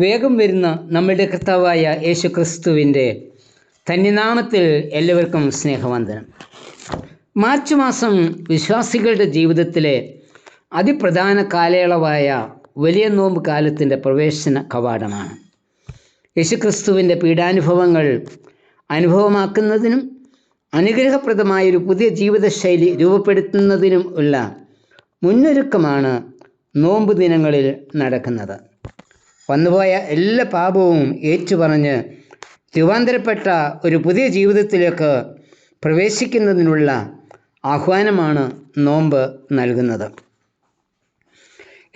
വേഗം വരുന്ന നമ്മളുടെ കർത്താവായ യേശു ക്രിസ്തുവിന്റെ തന്നിനാമത്തിൽ എല്ലാവർക്കും സ്നേഹവന്ദനം. മാർച്ച് മാസം വിശ്വാസികളുടെ ജീവിതത്തിലെ അതിപ്രധാന കാലയളവായ വലിയ നോമ്പ് കാലത്തിന്റെ പ്രവേശന കവാടമാണ്. യേശുക്രിസ്തുവിന്റെ പീഡാനുഭവങ്ങൾ അനുഭവമാക്കുന്നതിനും അനുഗ്രഹപ്രദമായൊരു പുതിയ ജീവിതശൈലി രൂപപ്പെടുത്തുന്നതിനും ഉള്ള മുന്നൊരുക്കമാണ് നോമ്പ് ദിനങ്ങളിൽ നടക്കുന്നത്. വന്നുപോയ എല്ലാ പാപവും ഏറ്റുപറഞ്ഞ് രൂപാന്തരപ്പെട്ട ഒരു പുതിയ ജീവിതത്തിലേക്ക് പ്രവേശിക്കുന്നതിനുള്ള ആഹ്വാനമാണ് നോമ്പ് നൽകുന്നത്.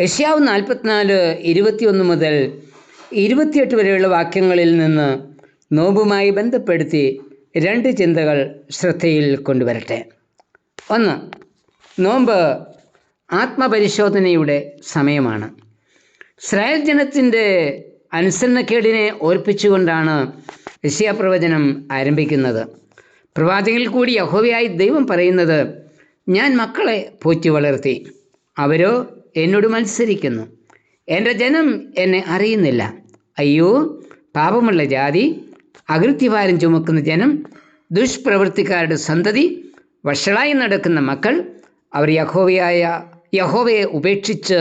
യഷ്യാവ് നാൽപ്പത്തിനാല് ഇരുപത്തിയൊന്ന് മുതൽ ഇരുപത്തിയെട്ട് വരെയുള്ള വാക്യങ്ങളിൽ നിന്ന് നോമ്പുമായി ബന്ധപ്പെടുത്തി രണ്ട് ചിന്തകൾ ശ്രദ്ധയിൽ കൊണ്ടുവരട്ടെ. ഒന്ന് നോമ്പ് ആത്മപരിശോധനയുടെ സമയമാണ്. ഇസ്രായേൽ ജനത്തിന്റെ അനുസരണക്കേടിനെ ഓർപ്പിച്ചുകൊണ്ടാണ് വിഷയപ്രവചനം ആരംഭിക്കുന്നത്. പ്രവാചകനിൽ കൂടി യഹോവയായി ദൈവം പറയുന്നത് ഞാൻ മക്കളെ പോറ്റി വളർത്തി. അവരോ എന്നോട് മത്സരിക്കുന്നു. എന്റെ ജനം എന്നെ അറിയുന്നില്ല. അയ്യോ പാപമുള്ള ജാതി അകൃത്യഭാരം ചുമക്കുന്ന ജനം ദുഷ്പ്രവൃത്തിക്കാരുടെ സന്തതി വഷളായി നടക്കുന്ന മക്കൾ അവർ യഹോവയായ യഹോവയെ ഉപേക്ഷിച്ച്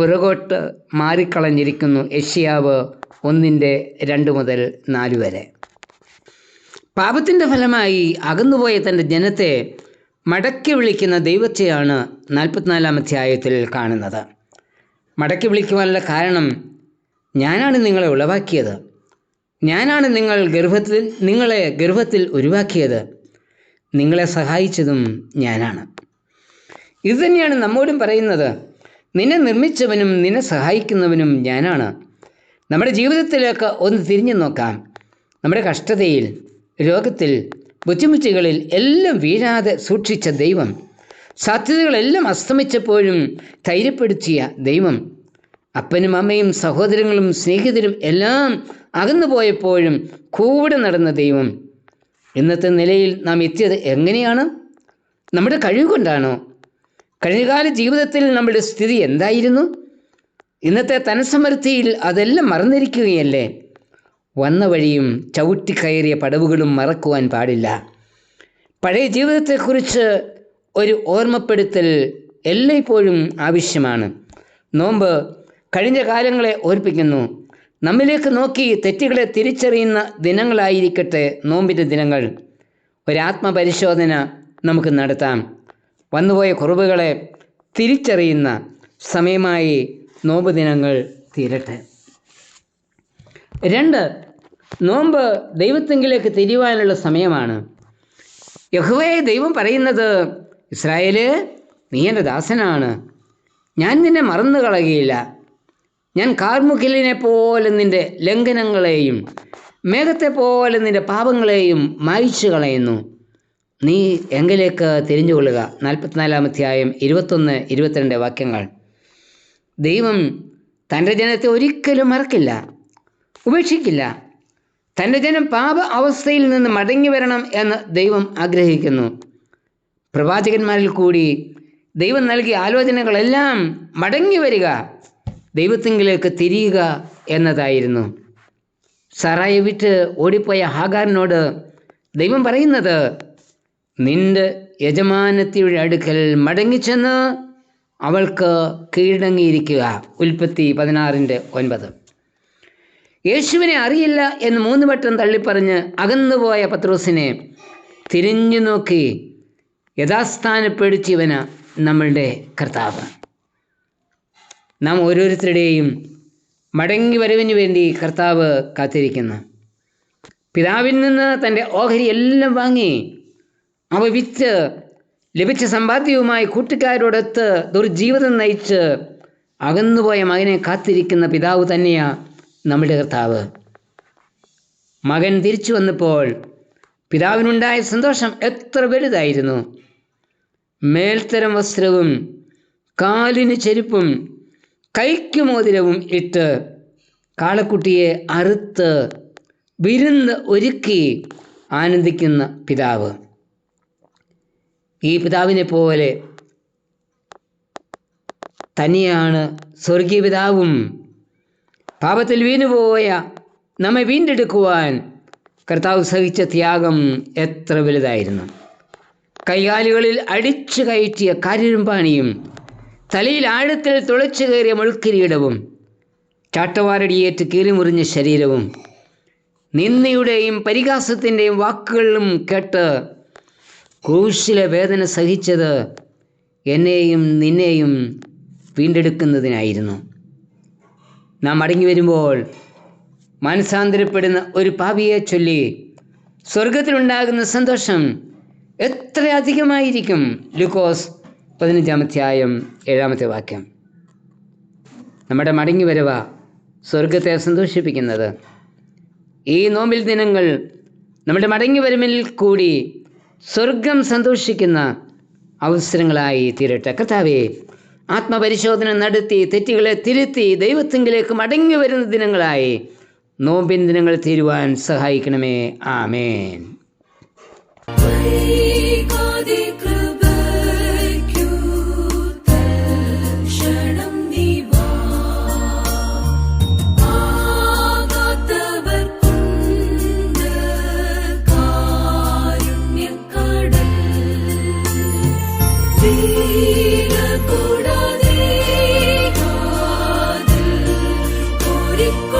പുറകോട്ട് മാറിക്കളഞ്ഞിരിക്കുന്നു യഷ്യാവ് ഒന്നിന്റെ രണ്ട് മുതൽ നാല് വരെ. പാപത്തിന്റെ ഫലമായി അകന്നുപോയ തന്റെ ജനത്തെ മടക്കി വിളിക്കുന്ന ദൈവത്തെയാണ് നാൽപ്പത്തിനാലാം അധ്യായത്തിൽ കാണുന്നത്. മടക്കി വിളിക്കുവാനുള്ള കാരണം ഞാനാണ് നിങ്ങളെ ഉളവാക്കിയത്. ഞാനാണ് നിങ്ങൾ ഗർഭത്തിൽ നിങ്ങളെ ഗർഭത്തിൽ ഉരുവാക്കിയത്. നിങ്ങളെ സഹായിച്ചതും ഞാനാണ്. ഇതുതന്നെയാണ് നമ്മോടും പറയുന്നത്. നിന്നെ നിർമ്മിച്ചവനും നിന്നെ സഹായിക്കുന്നവനും ഞാനാണ്. നമ്മുടെ ജീവിതത്തിലേക്ക് ഒന്ന് തിരിഞ്ഞു നോക്കാം. നമ്മുടെ കഷ്ടതയിൽ രോഗത്തിൽ ബുദ്ധിമുട്ടുകളിൽ എല്ലാം വീഴാതെ സൂക്ഷിച്ച ദൈവം. സാധ്യതകളെല്ലാം അസ്തമിച്ചപ്പോഴും ധൈര്യപ്പെടുത്തിയ ദൈവം. അപ്പനും അമ്മയും സഹോദരങ്ങളും സ്നേഹിതരും എല്ലാം അകന്നു പോയപ്പോഴും കൂടെ നടന്ന ദൈവം. ഇന്നത്തെ നിലയിൽ നാം എത്തിയത് എങ്ങനെയാണ്? നമ്മുടെ കഴിവ് കൊണ്ടാണോ? കഴിഞ്ഞകാല ജീവിതത്തിൽ നമ്മുടെ സ്ഥിതി എന്തായിരുന്നു? ഇന്നത്തെ തനസമൃദ്ധിയിൽ അതെല്ലാം മറന്നിരിക്കുകയല്ലേ? വന്ന വഴിയും ചവിട്ടിക്കയറിയ പടവുകളും മറക്കുവാൻ പാടില്ല. പഴയ ജീവിതത്തെക്കുറിച്ച് ഒരു ഓർമ്മപ്പെടുത്തൽ എല്ലായ്പ്പോഴും ആവശ്യമാണ്. നോമ്പ് കഴിഞ്ഞ കാലങ്ങളെ ഓർപ്പിക്കുന്നു. നമ്മിലേക്ക് നോക്കി തെറ്റുകളെ തിരിച്ചറിയുന്ന ദിനങ്ങളായിരിക്കട്ടെ നോമ്പിന്റെ ദിനങ്ങൾ. ഒരാത്മപരിശോധന നമുക്ക് നടത്താം. വന്നുപോയ കുറവുകളെ തിരിച്ചറിയുന്ന സമയമായി നോമ്പ് ദിനങ്ങൾ തീരട്ടെ. രണ്ട് നോമ്പ് ദൈവത്തെങ്കിലേക്ക് തിരിയുവാനുള്ള സമയമാണ്. യഹുവയെ ദൈവം പറയുന്നത് ഇസ്രായേൽ നീ എന്റെ ദാസനാണ്. ഞാൻ നിന്നെ മറന്നു കളയുകയില്ല ഞാൻ കാർമുകിലിനെ പോലെ നിന്റെ ലംഘനങ്ങളെയും മേഘത്തെ പോലെ നിന്റെ പാപങ്ങളെയും മായ്ച്ചു കളയുന്നു നീ എങ്കിലേക്ക് തിരിഞ്ഞുകൊള്ളുക. നാൽപ്പത്തിനാലാം അധ്യായം ഇരുപത്തൊന്ന് ഇരുപത്തിരണ്ട് വാക്യങ്ങൾ. ദൈവം തന്റെ ജനത്തെ ഒരിക്കലും മറക്കില്ല ഉപേക്ഷിക്കില്ല. തന്റെ ജനം പാപ അവസ്ഥയിൽ നിന്ന് മടങ്ങി വരണം എന്ന് ദൈവം ആഗ്രഹിക്കുന്നു. പ്രവാചകന്മാരിൽ കൂടി ദൈവം നൽകിയ ആലോചനകളെല്ലാം മടങ്ങി വരിക ദൈവത്തിങ്കിലേക്ക് തിരിയുക എന്നതായിരുന്നു. സറായി വിറ്റ് ഓടിപ്പോയ ഹാഗാറിനോട് ദൈവം പറയുന്നത് നിന്റെ യജമാനത്തിയുടെ അടുക്കൽ മടങ്ങിച്ചെന്ന് അവൾക്ക് കീഴടങ്ങിയിരിക്കുക. ഉൽപ്പത്തി പതിനാറിന്റെ ഒൻപത്. യേശുവിനെ അറിയില്ല എന്ന് മൂന്ന് വട്ടം തള്ളിപ്പറഞ്ഞ് അകന്നുപോയ പത്രോസിനെ തിരിഞ്ഞു നോക്കി. യഥാസ്ഥാനപ്പെടുത്തിയവന നമ്മളുടെ കർത്താവ്. നാം ഓരോരുത്തരുടെയും മടങ്ങി വരവിന് വേണ്ടി കർത്താവ് കാത്തിരിക്കുന്നു. പിതാവിൽ നിന്ന് തന്റെ ഓഹരി എല്ലാം വാങ്ങി അവ വിറ്റ് ലഭിച്ച സമ്പാദ്യവുമായി കൂട്ടുകാരോടൊത്ത് ദുർജീവിതം നയിച്ച് അകന്നുപോയ മകനെ കാത്തിരിക്കുന്ന പിതാവ് തന്നെയാണ് നമ്മുടെ കർത്താവ്. മകൻ തിരിച്ചു വന്നപ്പോൾ പിതാവിനുണ്ടായ സന്തോഷം എത്ര വലുതായിരുന്നു. മേൽത്തരം വസ്ത്രവും കാലിന് ചെരുപ്പും കൈക്ക് മോതിരവും ഇട്ട് കാളക്കുട്ടിയെ അറുത്ത് വിരുന്ന് ഒരുക്കി ആനന്ദിക്കുന്ന പിതാവ്. ഈ പിതാവിനെ പോലെ തന്നെയാണ് സ്വർഗീയ പിതാവും. പാപത്തിൽ വീണുപോയ നമ്മെ വീണ്ടെടുക്കുവാൻ കർത്താവ് സഹിച്ച ത്യാഗം എത്ര വലുതായിരുന്നു. കൈകാലുകളിൽ അടിച്ചു കയറ്റിയ കരിരുമ്പാണിയും തലയിൽ ആഴത്തിൽ തുളച്ചു കയറിയ മുൾക്കിരീടവും ചാട്ടവാരടിയേറ്റ് കീറിമുറിഞ്ഞ ശരീരവും നിന്ദയുടെയും പരിഹാസത്തിന്റെയും വാക്കുകളിലും കേട്ട് ക്രൂശിലെ വേദന സഹിച്ചത് എന്നെയും നിന്നെയും വീണ്ടെടുക്കുന്നതിനായിരുന്നു. നാം മടങ്ങി വരുമ്പോൾ മനസാന്തരപ്പെടുന്ന ഒരു പാപിയെ ചൊല്ലി സ്വർഗത്തിലുണ്ടാകുന്ന സന്തോഷം എത്ര അധികമായിരിക്കും ലുക്കോസ് പതിനഞ്ചാമധ്യായം ഏഴാമത്തെ വാക്യം. നമ്മുടെ മടങ്ങി വരവ സ്വർഗത്തെ സന്തോഷിപ്പിക്കുന്നത്. ഈ നോമ്പിൽ ദിനങ്ങൾ നമ്മുടെ മടങ്ങി വരുമിൽ കൂടി സ്വർഗം സന്തോഷിക്കുന്ന അവസരങ്ങളായി തീരട്ടെ കർത്താവേ ആത്മപരിശോധന നടത്തി തെറ്റുകളെ തിരുത്തി ദൈവത്തിങ്കിലേക്ക് മടങ്ങി വരുന്ന ദിനങ്ങളായി നോമ്പിൻ ദിനങ്ങൾ തീരുവാൻ സഹായിക്കണമേ ആമേൻ. Rico.